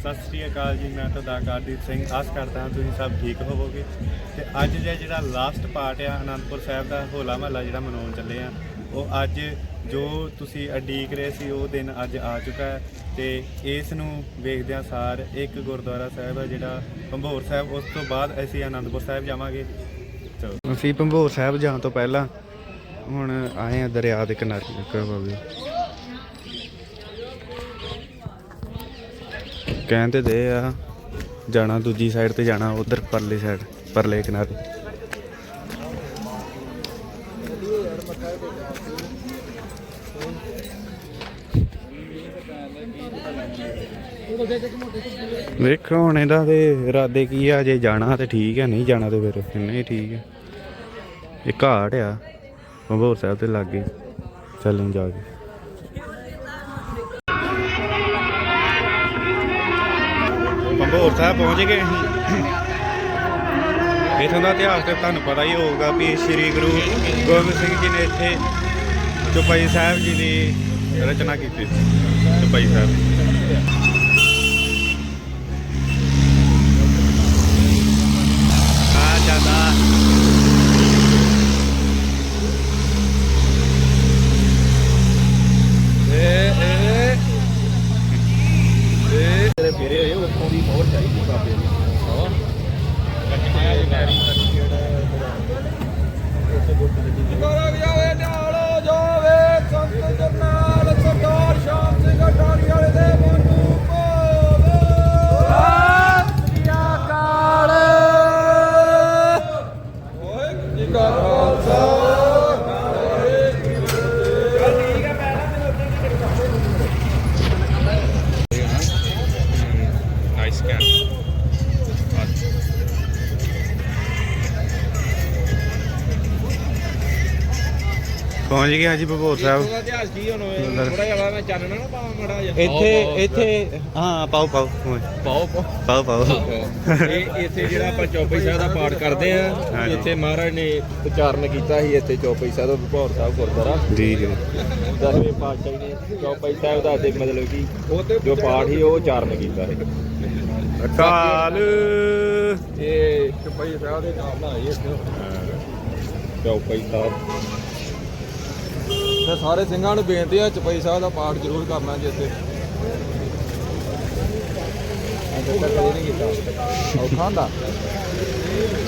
ਸਤਿ ਸ੍ਰੀ ਅਕਾਲ ਜੀ, ਮੈਂ ਤੁਹਾਡਾ ਆਕਾਰਦੀਪ ਸਿੰਘ। ਆਸ ਕਰਦਾ ਹਾਂ ਤੁਸੀਂ ਸਭ ਠੀਕ ਹੋਵੋਗੇ। ਤੇ ਅੱਜ ਦਾ ਜਿਹੜਾ ਲਾਸਟ ਪਾਰਟ ਆ, ਅਨੰਦਪੁਰ ਸਾਹਿਬ ਦਾ ਹੋਲਾ ਮਹੱਲਾ ਜਿਹੜਾ ਮਨਾਉਣ ਚੱਲੇ ਆ, ਉਹ ਅੱਜ ਜੋ ਤੁਸੀਂ ਉਡੀਕ ਰਹੇ ਸੀ, ਉਹ ਦਿਨ ਅੱਜ ਆ ਚੁੱਕਾ ਹੈ। ਤੇ ਇਸ ਨੂੰ ਵੇਖਦਿਆਂ ਸਾਰ ਇੱਕ ਗੁਰਦੁਆਰਾ ਸਾਹਿਬ ਹੈ ਜਿਹੜਾ ਭੰਬੋਰ ਸਾਹਿਬ, ਉਸ ਤੋਂ ਬਾਅਦ ਅਸੀਂ ਅਨੰਦਪੁਰ ਸਾਹਿਬ ਜਾਵਾਂਗੇ। ਚਲੋ। ਅਸੀਂ ਭੰਬੋਰ ਸਾਹਿਬ ਜਾਣ ਤੋਂ ਪਹਿਲਾਂ ਹੁਣ ਆਏ ਆ ਦਰਿਆ ਦੇ ਕਿਨਾਰੇ ਕਰਵਾਵੇ ਕਹਿੰਦੇ ਦੇ ਆ, ਜਾਣਾ ਦੂਜੀ ਸਾਈਡ ਤੇ ਜਾਣਾ ਉਧਰ ਪਰਲੇ ਸਾਈਡ ਪਰਲੇ ਕਿਨਾਰੇ। ਵੇਖੋ ਹੁਣ ਇਹਦਾ ਤੇ ਇਰਾਦੇ ਕੀ ਆ, ਜੇ ਜਾਣਾ ਤੇ ਠੀਕ ਹੈ ਨਹੀਂ ਜਾਣਾ ਤੇ ਫਿਰ ਨਹੀਂ ਠੀਕ ਹੈ ਇਹ ਘਾਟ ਆ ਭੰਬੋਰ ਸਾਹਿਬ ਤੇ ਲੱਗੇ, ਚੱਲਣ ਜਾ ਕੇ। ਭੰਬੋਰ ਸਾਹਿਬ ਪਹੁੰਚ ਗਏ ਅਸੀਂ। ਇਥੋਂ ਦਾ ਇਤਿਹਾਸ ਤੇ ਤੁਹਾਨੂੰ ਪਤਾ ਹੀ ਹੋਊਗਾ ਵੀ ਸ੍ਰੀ ਗੁਰੂ ਗੋਬਿੰਦ ਸਿੰਘ ਜੀ ਨੇ ਇੱਥੇ ਚੁਪਈ ਸਾਹਿਬ ਜੀ ਦੀ ਰਚਨਾ ਕੀਤੀ ਸੀ। ਚੁਪਈ ਸਾਹਿਬ ਆ ਜਾਂਦਾ ਏ ਏ ਏ ਤੇਰੇ ਫੇਰੇ ਹੋਏ ਉੱਥੋਂ ਦੀ ਬਹੁਤ ਪਹੁੰਚ ਗਏ ਜੀ ਭਪੋਰ ਸਾਹਿਬ। ਉਹਦਾ ਇਤਿਹਾਸ ਕੀ ਹੁਣ? ਥੋੜਾ ਜਿਹਾ ਮੈਂ ਚਾਨਣਾ ਨਾ ਪਾਵਾਂ ਮੜਾ ਜਿਹਾ। ਇੱਥੇ ਇੱਥੇ ਹਾਂ ਪਾਓ ਪਾਓ ਪਾਓ ਪਾਓ। ਪਾਓ ਇਹ ਇੱਥੇ ਜਿਹੜਾ ਆਪਾਂ ਚੌਪਈ ਸਾਹਿਬ ਦਾ ਪਾਠ ਕਰਦੇ ਆ। ਇੱਥੇ ਮਹਾਰਾਜ ਨੇ ਉਚਾਰਨ ਕੀਤਾ ਸੀ ਇੱਥੇ ਚੌਪਈ ਸਾਹਿਬ ਦਾ ਭੌਰ ਸਾਹਿਬ ਗੁਰਦੁਆਰਾ। ਜੀ ਜੀ। ਦਸਵੇਂ ਪਾਤਸ਼ਾਹ ਨੇ ਚੌਪਈ ਸਾਹਿਬ ਦਾ ਤੇ ਮਤਲਬ ਕਿ ਜੋ ਪਾਠ ਸੀ ਉਹ ਉਚਾਰਨ ਕੀਤਾ ਸੀ। ਅਕਾਲ। ਇਹ ਚੌਪਈ ਸਾਹਿਬ ਦੇ ਨਾਮ ਨਾਲ ਇੱਥੇ। ਚੌਪਈ ਸਾਹਿਬ। ਤੇ ਸਾਰੇ ਸਿੰਘਾਂ ਨੂੰ ਬੇਨਤੀ ਹੈ ਚੌਪਈ ਸਾਹਿਬ ਦਾ ਪਾਠ ਜ਼ਰੂਰ ਕਰਨਾ ਜੀ ਇੱਥੇ। ਔਖਾ ਹੁੰਦਾ?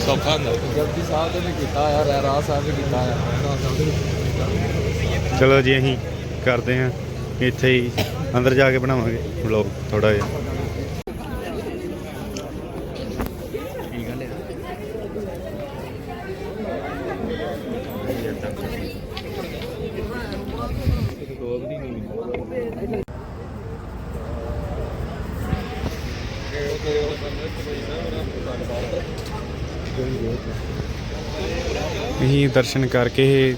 ਸੌਖਾ ਹੁੰਦਾ। ਜਪਜੀ ਸਾਹਿਬ ਦੇ ਵੀ ਕੀਤਾ ਆ ਰਹਿਰਾਸ ਸਾਹਿਬ ਵੀ ਕੀਤਾ ਆ। ਦੇ। ਚਲੋ ਜੀ ਅਸੀਂ ਕਰਦੇ ਹਾਂ। ਇੱਥੇ ਹੀ ਅੰਦਰ ਜਾ ਕੇ ਬਣਾਵਾਂਗੇ ਵਲੌਗ ਥੋੜਾ ਜਿਹਾ। ਦਰਸ਼ਨ ਕਰਕੇ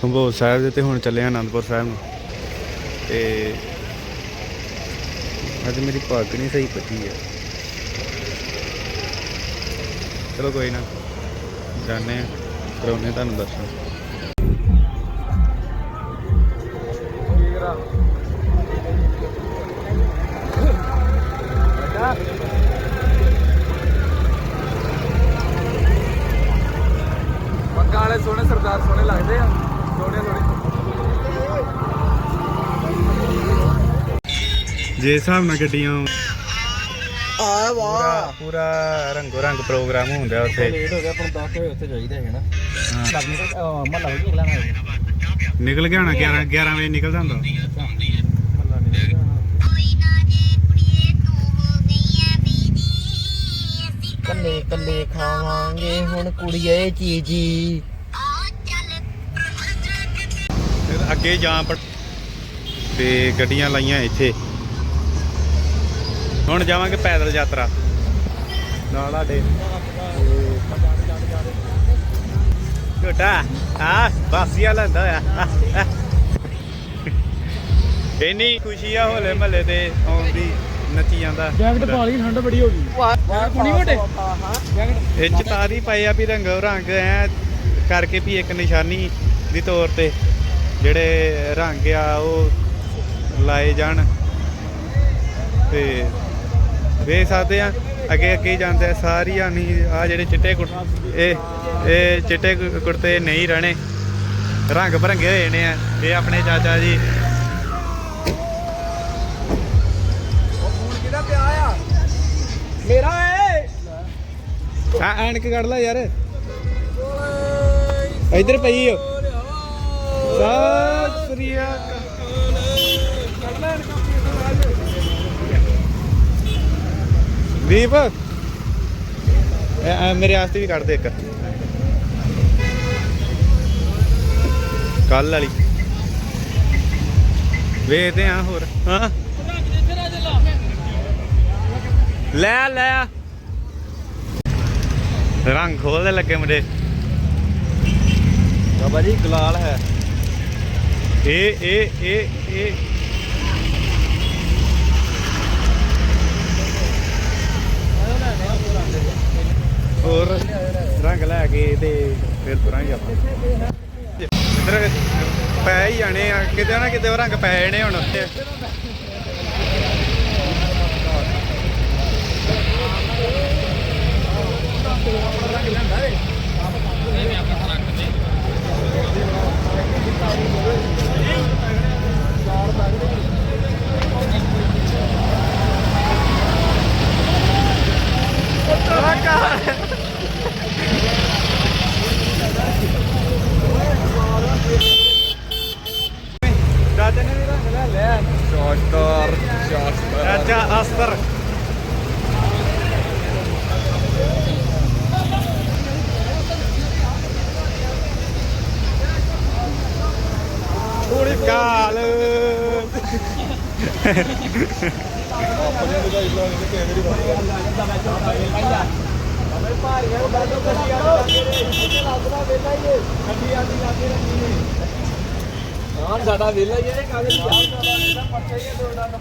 ਭੰਬੋਰ ਸਾਹਿਬ ਦੇ ਤੇ ਹੁਣ ਚੱਲੇ ਆਨੰਦਪੁਰ ਸਾਹਿਬ ਨੂੰ। ਤੇ ਅੱਜ ਮੇਰੀ ਪੱਗ ਨਹੀਂ ਸਹੀ ਪੱਟੀ ਹੈ ਚਲੋ ਕੋਈ ਨਾ ਜਾਣੇ ਆ ਕਰਾਉਨੇ ਤੁਹਾਨੂੰ ਦਰਸ਼ਨ। ਜੇ ਹਿਸਾਬ ਨਾਲ ਗੱਡੀਆਂ ਆ ਪੂਰਾ ਪੂਰਾ ਰੰਗੋ ਰੰਗ ਪ੍ਰੋਗਰਾਮ ਹੁੰਦਾ ਉੱਥੇ। ਲੇਟ ਹੋ ਗਿਆ ਆਪਾਂ ਨੂੰ 10 ਵਜੇ ਉੱਥੇ ਚਾਹੀਦਾ ਹੈ ਨਾ। ਹਾਂ। ਲੱਗਣੀ ਤਾਂ ਮਹੱਲਾ ਵੀ ਨਿਕਲਣਾ ਹੈ। ਨਿਕਲ ਗਿਆ ਹੋਣਾ 11 11 ਵਜੇ ਨਿਕਲ ਜਾਂਦਾ ਮਹੱਲਾ ਨਹੀਂ ਕੱਲੇ ਕੱਲੇ ਖਾਵਾਂਗੇ ਹੁਣ ਕੁੜੀਏ ਚੀਜੀ। ਫਿਰ ਅੱਗੇ ਜਾਂ ਤੇ ਗੱਡੀਆਂ ਲਾਈਆਂ ਇੱਥੇ। ਹੁਣ ਜਾਵਾਂਗੇ ਪੈਦਲ ਯਾਤਰਾ। ਨਾਲ ਸਾਡੇ। ਛੋਟਾ ਆ ਬਾਸੀਆ ਲੈਂਦਾ ਆ ਇੰਨੀ ਖੁਸ਼ੀ ਆ ਹੋਲੇ ਮਹੱਲੇ ਤੇ ਆਉਂਦੀ ਨੱਚੀ ਜਾਂਦਾ ਜੈਕਟ ਪਾ ਲਈ ਠੰਡ ਬੜੀ ਹੋ ਗਈ। ਕੁਣੀ ਘਟੇ ਜੈਕਟ ਇਹ ਚ ਤਾਰੀ ਪਾਈ ਆ ਵੀ ਰੰਗੋ ਰੰਗ ਐ ਕਰਕੇ ਵੀ ਇੱਕ ਨਿਸ਼ਾਨੀ ਦੀ ਤੌਰ ਤੇ ਜਿਹੜੇ ਰੰਗ ਆ ਉਹ ਲਾਏ ਜਾਣ। ਤੇ ਵੇਖ ਸਕਦੇ ਆ ਅੱਗੇ ਅੱਗੇ ਜਾਂਦੇ ਆ ਸਾਰੀਆਂ ਨਹੀਂ ਆ ਜਿਹੜੇ ਚਿੱਟੇ ਇਹ ਇਹ ਚਿੱਟੇ ਕੁੜਤੇ ਨਹੀਂ ਰਹਿਣੇ। ਰੰਗ ਭਰੰਗੇ ਹੋਏ ਨੇ ਆ। ਇਹ ਆਪਣੇ ਚਾਚਾ ਜੀ। ਮੇਰਾ ਏ! ਆ ਐਨਕ ਕੱਢ ਲੈ ਯਾਰ। ਇੱਧਰ ਪਈ ਓ। ਸਤਿ ਸ੍ਰੀ ਅਕਾਲ। ਦੀਪ। ਮੇਰੇ ਵਾਸਤੇ ਵੀ ਕੱਢ ਦੇ ਇੱਕ। ਕੱਲ ਵਾਲੀ। ਵੇਖਦੇ ਆ ਹੋਰ ਹਾਂ। ਲੈ ਲੈ। ਰੰਗ ਖੋਲਦੇ ਲੱਗੇ ਮੁੰਡੇ। ਬਾਬਾ ਜੀ ਗੁਲਾਲ ਹੈ। ਇਹ ਇਹ ਇਹ ਇਹ। ਹੋਰ ਰੰਗ ਲੈ ਕੇ ਤੇ ਫਿਰ ਤੁਰਾਂਗੇ ਆਪਾਂ। ਇੱਧਰ ਪੈ ਹੀ ਜਾਣੇ ਆ, ਕਿਤੇ ਨਾ ਕਿਤੇ ਉਹ ਰੰਗ ਪੈ ਜਾਣੇ ਹੁਣ ਉੱਤੇ ਦਾਦੇ ਨੇ ਵੀ ਰੰਗ ਲੈ ਲਿਆ ਸ਼ਾਸਟਰ ਸ਼ਾਸਟਰ ਅੱਛਾ ਅਸਤਰ ਪੂਰੀ ਕਾਲ ਆਪਣੇ ਲਗਾਈ ਲਾ ਕੇ ਕੈਮਰੇ ਦੀ ਸਾਡਾ ਵੇਲਾ ਪਰਚਾ ਹੀ ਦੋ ਡੰਨ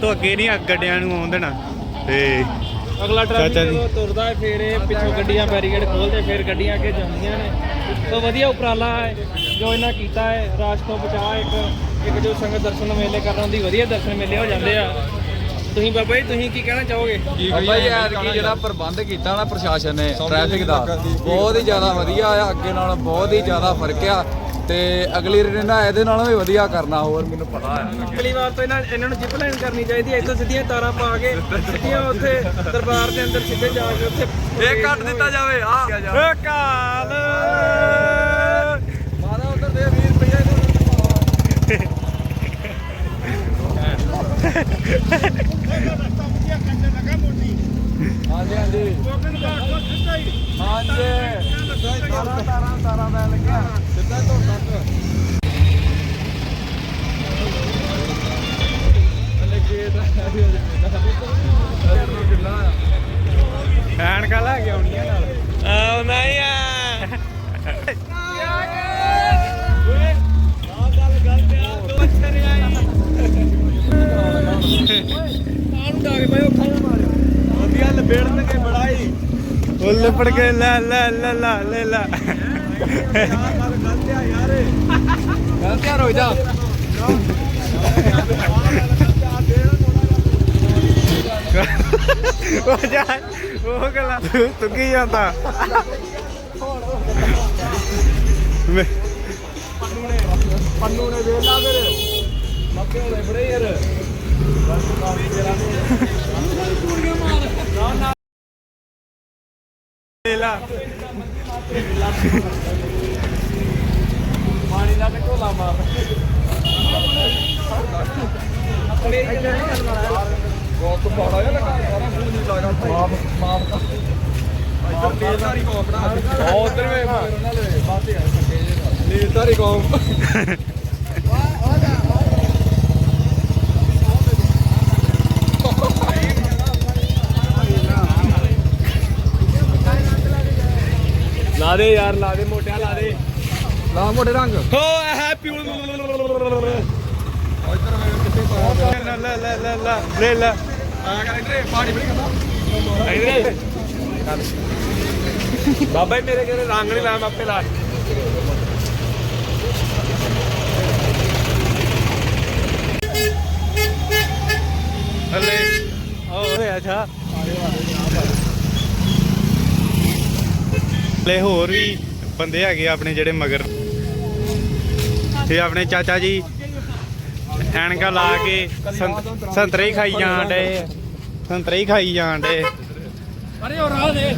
ਤੋਂ ਅੱਗੇ ਨਹੀਂ ਗੱਡਿਆਂ ਨੂੰ ਆਉਣ ਦੇਣਾ। ਤੇ ਅਗਲਾ ਚਾਚਾ ਜੀ। ਤੁਰਦਾ ਹੈ ਫਿਰ ਇਹ ਪਿੱਛੋਂ ਗੱਡੀਆਂ ਬੈਰੀਕੇਡ ਖੋਲਦੇ ਫਿਰ ਗੱਡੀਆਂ ਅੱਗੇ ਜਾਂਦੀਆਂ ਨੇ। ਸੋ ਵਧੀਆ ਉਪਰਾਲਾ ਹੈ ਜੋ ਇਹਨਾਂ ਕੀਤਾ ਹੈ ਰਾਸ਼ ਤੋਂ ਬਚਾ ਇੱਕ ਇੱਕ ਜੋ ਸੰਗਤ ਦਰਸ਼ਨ ਮੇਲੇ ਕਰਨ ਦੀ ਵਧੀਆ ਦਰਸ਼ਨ ਮੇਲੇ ਹੋ ਜਾਂਦੇ ਆ। ਤੁਸੀਂ ਬਾਬਾ ਜੀ ਤੁਸੀਂ ਕੀ ਕਹਿਣਾ ਚਾਹੋਗੇ? ਬਾਬਾ ਜੀ ਐਤਕੀ ਜਿਹੜਾ ਪ੍ਰਬੰਧ ਕੀਤਾ ਨਾ ਪ੍ਰਸ਼ਾਸਨ ਨੇ ਟ੍ਰੈਫਿਕ ਦਾ ਬਹੁਤ ਹੀ ਜ਼ਿਆਦਾ ਵਧੀਆ ਆ ਅੱਗੇ ਨਾਲੋਂ ਬਹੁਤ ਹੀ ਜ਼ਿਆਦਾ ਫ਼ਰਕ ਆ। ਤੇ ਅਗਲੀ ਰੇ ਨਾ ਇਹਦੇ ਨਾਲੋਂ ਵੀ ਵਧੀਆ ਕਰਨਾ ਹੋਰ ਮੈਨੂੰ ਪਤਾ ਆ ਅਗਲੀ ਵਾਰ ਤੋਂ ਇਹਨਾਂ ਇਹਨਾਂ ਨੂੰ ਜਿਪ ਲਾਈਨ ਕਰਨੀ ਚਾਹੀਦੀ ਹੈ। ਇੱਥੋਂ ਸਿੱਧੀਆਂ ਤਾਰਾਂ ਪਾ ਕੇ ਸਿੱਧੀਆਂ ਉੱਥੇ ਦਰਬਾਰ ਦੇ ਅੰਦਰ ਸਿੱਧੇ ਜਾ ਕੇ ਉੱਥੇ ਇਹ ਕੱਟ ਦਿੱਤਾ ਜਾਵੇ। ਆ ਏ ਕਾਲ। ਮਾਰਾ ਉਧਰ ਦੇ 20 ਰੁਪਏ ਹਾਂਜੀ ਹਾਂਜੀ। ਹਾਂਜੀ। ਤਾਰਾ ਤਾਰਾ ਤਾਰਾ ਦਾ ਲੱਗਿਆ ਸਿੱਧਾ ਤੋਂ ਤੱਕ ਲੈ ਲੈ ਲੈ। ਲੈ ਗਲਤਿਆ ਯਾਰ ਗਲਤਿਆ ਰੋ ਜਾ ਉਹ ਜਾ ਉਹ ਗੱਲਾਂ ਤੂੰ ਕੀ ਜਾਂਦਾ? ਮੈਂ ਪੰਨੂ ਨੇ ਵੇਲਾ ਮੇਰੇ ਮੱਕੇ ਹੋਲੇ ਬੜੇ ਯਾਰ ਲਾ। ਪਾਣੀ ਦਾ ਤੇ ਢੋਲਾ ਮਾਰ ਬਹੁਤ ਬੜਾ ਯਾਰ ਲਗਾ ਸਾਰਾ ਮੂੰਹ ਨਹੀਂ ਲੱਗਾ ਮਾਫ ਮਾਫ ਦਾ ਨੀਲਧਾਰੀ ਕੌਮ ਬਣਾ ਉਧਰ ਵੇ ਉਹਨਾਂ ਦੇ ਬਾਤੇ ਆ ਸਕੇ ਨੀਲਧਾਰੀ ਕੌਮ ਦੇ ਯਾਰ ਲਾ ਦੇ ਮੋਟਿਆ ਲਾ ਦੇ ਲਾ ਮੋਟੇ ਰੰਗ। ਹੋ ਹੈਪੀ ਲੈ ਲੈ ਲੈ। ਲੈ ਲੈ ਲੈ ਲੈ ਆ ਕਰ ਇੱਧਰ। ਪਾਣੀ ਬਾਬਾ ਮੇਰੇ ਕਿਹੜੇ ਰੰਗ ਨਹੀਂ ਲਾਇਆ ਮੈਂ ਆਪੇ ਲਾ। ਥੱਲੇ। ਓਏ ਅੱਛਾ। ਲੈ ਹੋਰ ਵੀ ਬੰਦੇ ਹੈਗੇ ਆਪਣੇ ਜਿਹੜੇ ਮਗਰ। ਤੇ ਆਪਣੇ ਚਾਚਾ ਜੀ ਐਨਕਾਂ ਲਾ ਕੇ ਸੰਤ- ਸੰਤਰੇ ਹੀ ਖਾਈ ਜਾਣ ਡੇ ਸੰਤਰੇ ਹੀ ਖਾਈ ਜਾਣ ਡੇ ਅਰੇ ਉਹ ਰਾਹ ਦੇ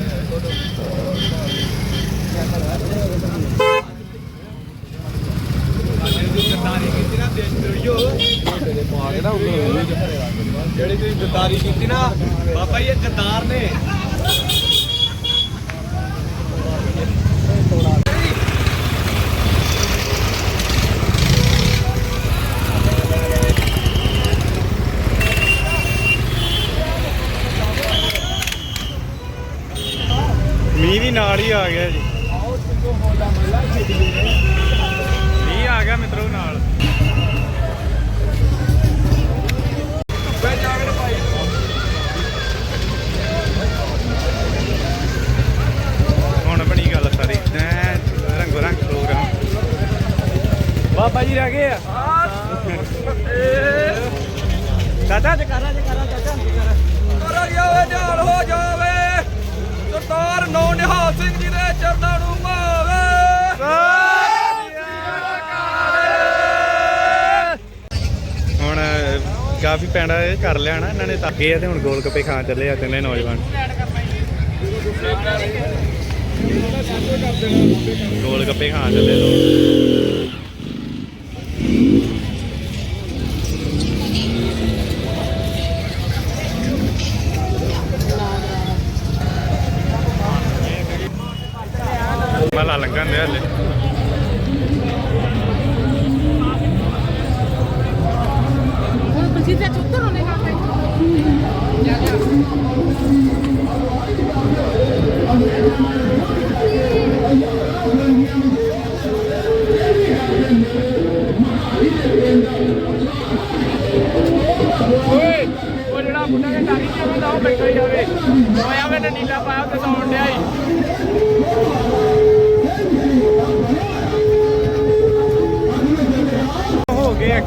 ਜਿਹੜੀ ਤੁਸੀਂ ਗਦਾਰੀ ਕੀਤੀ ਨਾ ਬਾਬਾ ਜੀ ਇਹ ਗਦਾਰ ਨੇ। ਮੀਂਹ ਵੀ ਨਾਲ ਹੀ ਆ ਗਿਆ ਜੀ। ਨਾ ਨੇ ਤਾਂ ਆ ਤੇ ਹੁਣ ਗੋਲ ਗੱਪੇ ਖਾਣ ਚੱਲੇ ਆ ਤਿੰਨੇ ਨੌਜਵਾਨ। ਗੋਲ ਗੱਪੇ ਖਾਣ ਚੱਲੇ ਲੋਕ।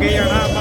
ਗਏ ਅੱਗੇ ਜਾਣਾ ਆਪਾਂ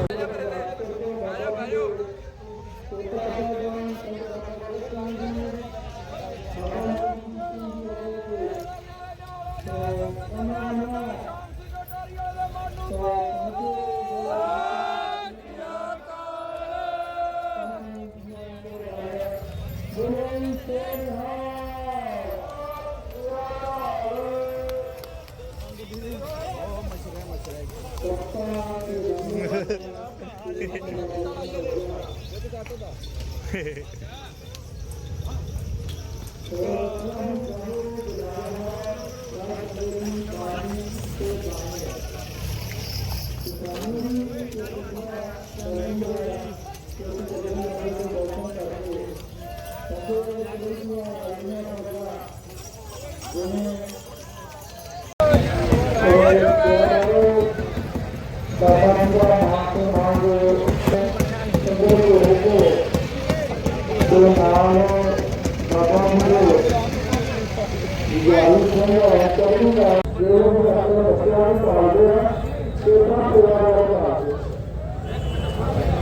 ਉਹਨਾਂ ਪਰਿਵਾਰਾਂ ਨੂੰ ਪੜ੍ਹਾਉਂਦੇ ਆ।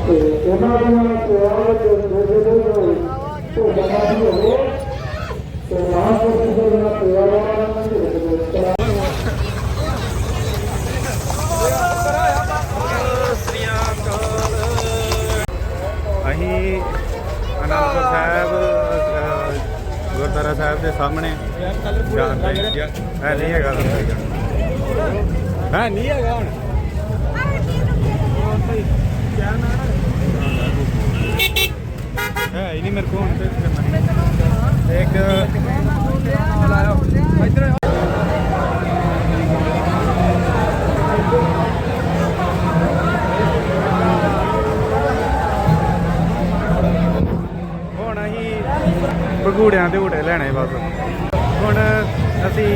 ਤੇ ਉਹਨਾਂ ਦੀਆਂ ਸੇਵਾਵਾਂ ਦੇ ਜਿਹੜੇ ਜਿਹੜੇ ਤੋਂ ਬਣਾ ਦੀ ਹੋਵੇ ਤੇ ਮਹਾਂਪੁਰਸ਼ ਦੇ ਨਾਲ ਪਰਿਵਾਰਾਂ ਨੂੰ ਜਿਹੜੇ ਅਸੀਂ ਅਨੰਦਪੁਰ ਸਾਹਿਬ ਗੁਰਦੁਆਰਾ ਸਾਹਿਬ ਦੇ ਸਾਹਮਣੇ ਜਾਂਦੇ ਹੈ ਨਹੀਂ ਹੈਗਾ ਹੈ ਨਹੀਂ ਹੈਗਾ ਹੁਣ। ਹੈ ਹੀ ਨਹੀਂ ਮੇਰੇ ਕੋਲ ਹੁਣ ਤੇ ਕਰਨਾ ਇੱਕ ਹੁਣ ਅਸੀਂ ਭਗੂੜਿਆਂ ਦੇ ਝੂਟੇ ਲੈਣੇ ਬਸ। ਹੁਣ ਅਸੀਂ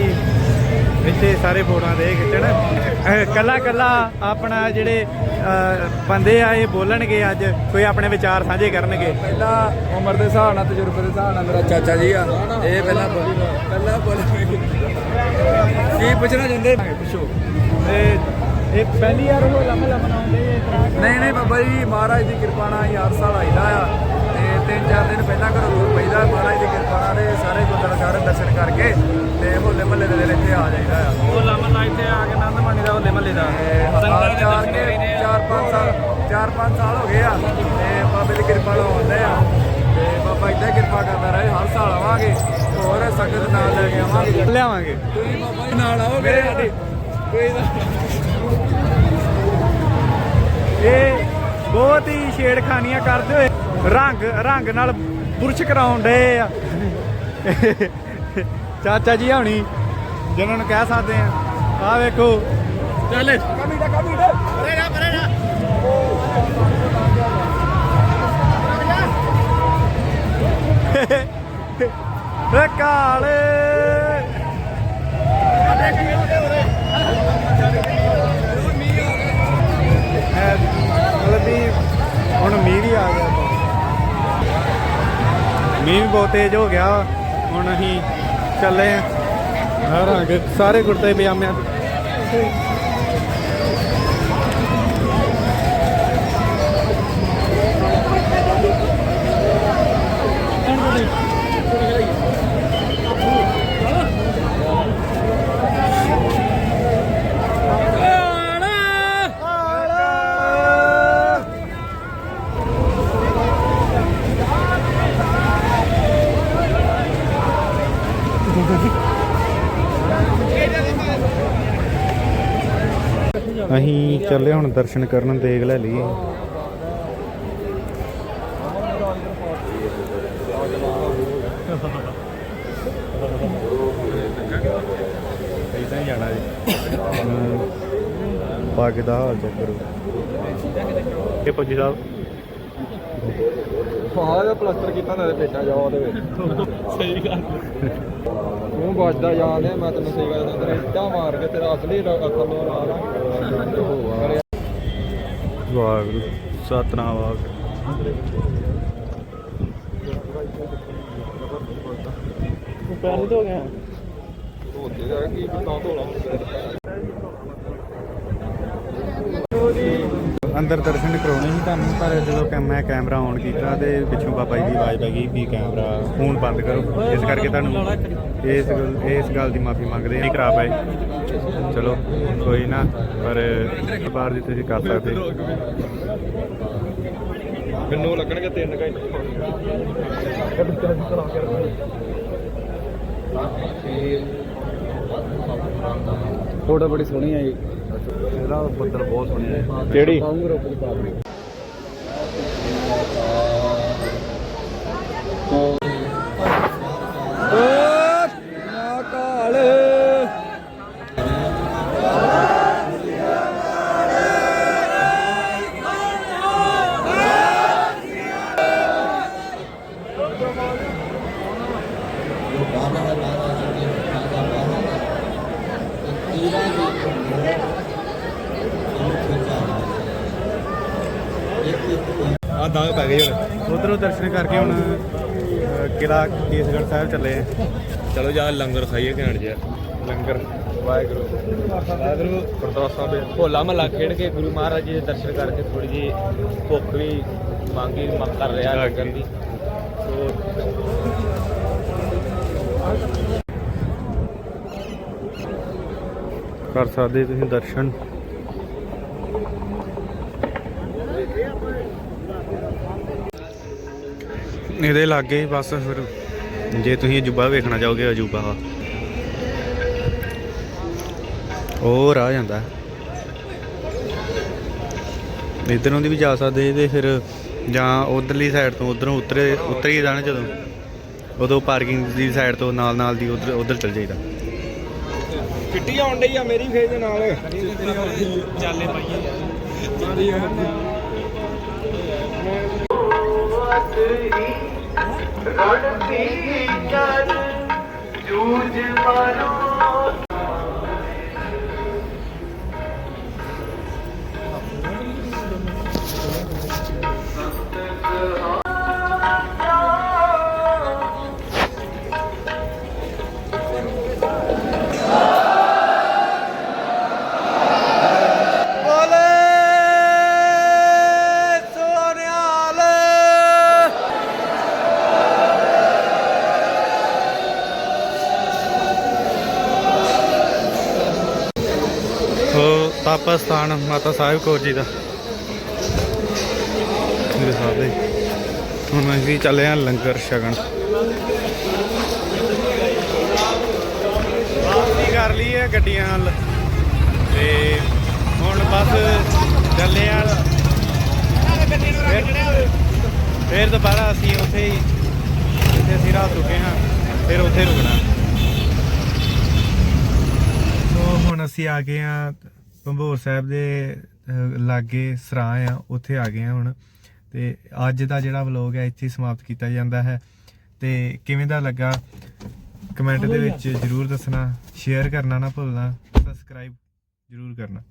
ਇੱਥੇ ਸਾਰੇ ਫੋਟੋਆਂ ਦੇ ਖਿੱਚਣ ਕੱਲਾ ਕੱਲਾ ਆਪਣਾ ਜਿਹੜੇ ਬੰਦੇ ਆ ਇਹ ਬੋਲਣਗੇ ਅੱਜ ਕੋਈ ਆਪਣੇ ਵਿਚਾਰ ਸਾਂਝੇ ਕਰਨਗੇ। ਪਹਿਲਾਂ ਉਮਰ ਦੇ ਹਿਸਾਬ ਨਾਲ ਤਜਰਬੇ ਦੇ ਹਿਸਾਬ ਨਾਲ ਮੇਰਾ ਚਾਚਾ ਜੀ ਆ। ਇਹ ਪਹਿਲਾਂ ਬੋਲ- ਪਹਿਲਾਂ ਬੋਲ। ਕੀ ਪੁੱਛਣਾ ਚਾਹੁੰਦੇ? ਪੁੱਛੋ। ਤੇ ਇਹ ਪਹਿਲੀ ਵਾਰ ਹੋਲਾ ਮਹੱਲਾ ਮਨਾਉਂਦੇ ਨਹੀਂ ਨਹੀਂ ਬਾਬਾ ਜੀ ਮਹਾਰਾਜ ਦੀ ਕਿਰਪਾ ਨਾਲ ਹਰ ਸਾਲ ਆਈਦਾ ਆ। ਤਿੰਨ ਚਾਰ ਦਿਨ ਪਹਿਲਾਂ ਘਰੋਂ ਦੂਰ ਪਈਦਾ ਮਹਾਰਾਜ ਦੀ ਕਿਰਪਾ ਨਾਲ ਤੇ ਸਾਰੇ ਗੁਰਦੁਆਰਾ ਦਰਸ਼ਨ ਕਰਕੇ ਤੇ ਹੋਲੇ ਮਹੱਲੇ ਦੇ ਦਿਨ ਇੱਥੇ ਆ ਜਾਈਦਾ ਆ। ਹੋਲਾ ਮਹੱਲਾ ਇੱਥੇ ਆ ਕੇ ਆਨੰਦ ਮਾਣੀ ਦਾ ਹੋਲੇ ਮਹੱਲੇ ਦਾ। ਸੰਗਤਾਂ ਦੇ ਚਾਰ ਦਰਸ਼ਨ ਕਰੀ ਨੇ। ਚਾਰ ਪੰਜ ਸਾਲ ਚਾਰ ਪੰਜ ਸਾਲ ਹੋ ਗਏ ਆ ਤੇ ਬਾਬੇ ਦੀ ਕਿਰਪਾ ਨਾਲ ਆਉਂਦੇ ਆ। ਤੇ ਬਾਬਾ ਇੱਦਾਂ ਹੀ ਕਿਰਪਾ ਕਰਦਾ ਰਹੇ ਹਰ ਸਾਲ ਆਵਾਂਗੇ ਹੋਰ ਸੰਗਤ ਨਾਲ ਲੈ ਕੇ ਆਵਾਂਗੇ। ਲਿਆਵਾਂਗੇ। ਤੁਸੀਂ ਬਾਬਾ ਜੀ ਨਾਲ ਆਓਗੇ ਸਾਡੀ। ਕੋਈ ਨਾ। ਇਹ ਬਹੁਤ ਹੀ ਛੇੜਖਾਨੀਆਂ ਕਰਦੇ ਹੋਏ ਰੰਗ ਰੰਗ ਨਾਲ ਬੁਰਸ਼ ਕਰਾਉਣ ਡਏ ਆ। ਚਾਚਾ ਜੀ ਹੁਣੀ ਜਿਨ੍ਹਾਂ ਨੂੰ ਕਹਿ ਸਕਦੇ ਆ। ਆ ਵੇਖੋ। ਚੱਲ। ਏ ਕਾਲੇ। ਐ ਮਤਲਬ ਵੀ ਹੁਣ ਮੀਂਹ ਵੀ ਆ ਗਿਆ। ਮੀਂਹ ਵੀ ਬਹੁਤ ਤੇਜ਼ ਹੋ ਗਿਆ। ਹੁਣ ਅਸੀਂ ਚੱਲੇ ਹਾਂ। ਹਰ ਰੰਗ ਸਾਰੇ ਕੁੜਤੇ ਪਜਾਮਿਆਂ ਅਸੀਂ ਚੱਲੇ ਹੁਣ ਦਰਸ਼ਨ ਕਰਨ ਦੇਖ ਲੈ ਲਈਏ। ਇਦਾਂ ਹੀ ਜਾਣਾ ਜੀ ਪੱਗ ਦਾ ਹਾਲ ਚੈੱਕ ਕਰੋ। ਇਹ ਫੌਜੀ ਸਾਹਿਬ। ਹਾਂ ਦਾ ਪਲਸਟਰ ਕੀਤਾ ਨਾ ਤੇ ਬੇਟਾ ਜਾ ਉਹਦੇ ਵਿੱਚ। ਸਹੀ ਗੱਲ। ਤੂੰ ਬਚਦਾ ਯਾਦ ਹੈ ਮੈਂ ਤੈਨੂੰ ਸਹੀ ਗੱਲ ਦੱਸਦਾ ਇੱਟਾਂ ਮਾਰ ਕੇ ਤੇਰਾ ਅਸਲੀ ਅੱਖਰ ਨੂੰ ਲਾ ਲਾ ਵਾਹਿਗੁਰੂ ਸਤਨਾਮ ਵਾਹਿਗੁਰੂ ਪੈਰ ਤੋਂ ਗਿਆ ਧੋਤੇ ਜਾ ਕੀ ਤਾਂ ਧੋਣਾ। ਅੰਦਰ ਦਰਸ਼ਨ ਕਰਾਉਣੇ ਸੀ ਤੁਹਾਨੂੰ ਪਰ ਜਦੋਂ ਕੈ- ਮੈਂ ਕੈਮਰਾ ਔਨ ਕੀਤਾ ਤੇ ਪਿੱਛੋਂ ਬਾਬਾ ਜੀ ਦੀ ਆਵਾਜ਼ ਪੈ ਗਈ ਵੀ ਕੈਮਰਾ ਫੋਨ ਬੰਦ ਕਰੋ। ਇਸ ਕਰਕੇ ਤੁਹਾਨੂੰ ਇਸ ਗੱਲ ਇਸ ਗੱਲ ਦੀ ਮਾਫੀ ਮੰਗਦੇ ਹਾਂ। ਨਹੀਂ ਕਰਾ ਪਾਏ। ਚਲੋ ਕੋਈ ਨਾ ਪਰ ਬਾਹਰ ਦੀ ਤੁਸੀਂ ਕਰ ਸਕਦੇ ਮੈਨੂੰ ਲੱਗਣਗੇ 3 ਘੰਟੇ। ਫੋਟੋ ਬੜੀ ਸੋਹਣੀ ਆਈ ਇਹਦਾ ਬੱਦਲ ਬਹੁਤ ਸੋਹਣੀ ਹੈ। ਕਿਹੜੀ ਪਾਉਂਗੇ ਰੁਕ ਦੀ ਪਾ ਦੇ ਕਾਲ ਆ ਦਾਗ ਪੈ ਗਈ ਹੁਣ ਉਧਰੋਂ ਦਰਸ਼ਨ ਕਰਕੇ ਹੁਣ ਅ, ਕਿਲਾ ਕੇਸਗੜ੍ਹ ਸਾਹਿਬ ਚੱਲੇ ਆ। ਚਲੋ ਜਾ ਲੰਗਰ ਖਾਈਏ ਘੈਂਟ ਜਿਹਾ। ਲੰਗਰ ਵਾਹਿਗੁਰੂ। ਵਾਹਿਗੁਰੂ। ਗੁਰਦੁਆਰਾ ਸਾਹਿਬ ਹੋਲਾ ਮਹੱਲਾ ਖੇਡ ਕੇ ਗੁਰੂ ਮਹਾਰਾਜ ਜੀ ਦੇ ਦਰਸ਼ਨ ਕਰਕੇ ਥੋੜੀ ਜੀ ਭੁੱਖ ਵੀ ਮੰਗੀ ਮੰਗ ਕਰ ਰਿਹਾ ਲੰਗਰ ਦੀ। ਸੋ ਕਰ ਸਕਦੇ ਤੁਸੀਂ ਦਰਸ਼ਨ। ਇਹਦੇ ਲਾਗੇ ਬਸ ਫਿਰ ਜੇ ਤੁਸੀਂ ਅਜੂਬਾ ਵੇਖਣਾ ਚਾਹੋਗੇ ਅਜੂਬਾ। ਵਾ ਉਹ ਰਾਹ ਜਾਂਦਾ। ਇਧਰੋਂ ਦੀ ਵੀ ਜਾ ਸਕਦੇ ਤੇ ਫਿਰ ਜਾਂ ਉਧਰਲੀ ਸਾਈਡ ਤੋਂ ਉਧਰੋਂ ਉਤਰੇ ਉਤਰੀ ਜਾਣਾ ਜਦੋਂ। ਉਦੋਂ ਪਾਰਕਿੰਗ ਦੀ ਸਾਈਡ ਤੋਂ ਨਾਲ ਨਾਲ ਦੀ ਉਧਰ ਉਧਰ ਚਲ ਜਾਈਦਾ। ਕਿੱਟੀ ਆਉਣ ਡਈ ਆ ਮੇਰੀ ਫੇਰ ਦੇ ਨਾਲ। ਚਾਲੇ ਪਾਈਏ ਉਹ ਸਾਹਿਬ ਕੌਰ ਜੀ ਦਾ। ਮੇਰੇ ਸਾਹਿਬ ਦੇ। ਹੁਣ ਅਸੀਂ ਚੱਲੇ ਆ ਲੰਗਰ ਛਕਣ। ਵਾਪਸੀ ਕਰ ਲਈ ਹੈ ਗੱਡੀਆਂ ਨਾਲ। ਤੇ ਹੁਣ ਬਸ ਚੱਲੇ ਆ ਫਿਰ- ਦੁਬਾਰਾ ਅਸੀਂ ਉੱਥੇ ਹੀ ਜਿੱਥੇ ਅਸੀਂ ਰਾਤ ਰੁਕੇ ਹਾਂ ਫਿਰ ਉੱਥੇ ਰੁਕਣਾ। ਸੋ ਹੁਣ ਅਸੀਂ ਆ ਗਏ ਆ ਭੰਬੋਰ ਸਾਹਿਬ ਦੇ ਲਾਗੇ ਸਰਾਂ ਆ ਉੱਥੇ ਆ ਗਏ ਆ ਹੁਣ। ਤੇ ਅੱਜ ਦਾ ਜਿਹੜਾ ਵਲੌਗ ਹੈ ਇੱਥੇ ਸਮਾਪਤ ਕੀਤਾ ਜਾਂਦਾ ਹੈ। ਤੇ ਕਿਵੇਂ ਦਾ ਲੱਗਾ? ਕਮੈਂਟ ਦੇ ਵਿੱਚ ਜਰੂਰ ਦੱਸਣਾ ਸ਼ੇਅਰ ਕਰਨਾ ਨਾ ਭੁੱਲਣਾ ਸਬਸਕ੍ਰਾਈਬ ਜਰੂਰ ਕਰਨਾ।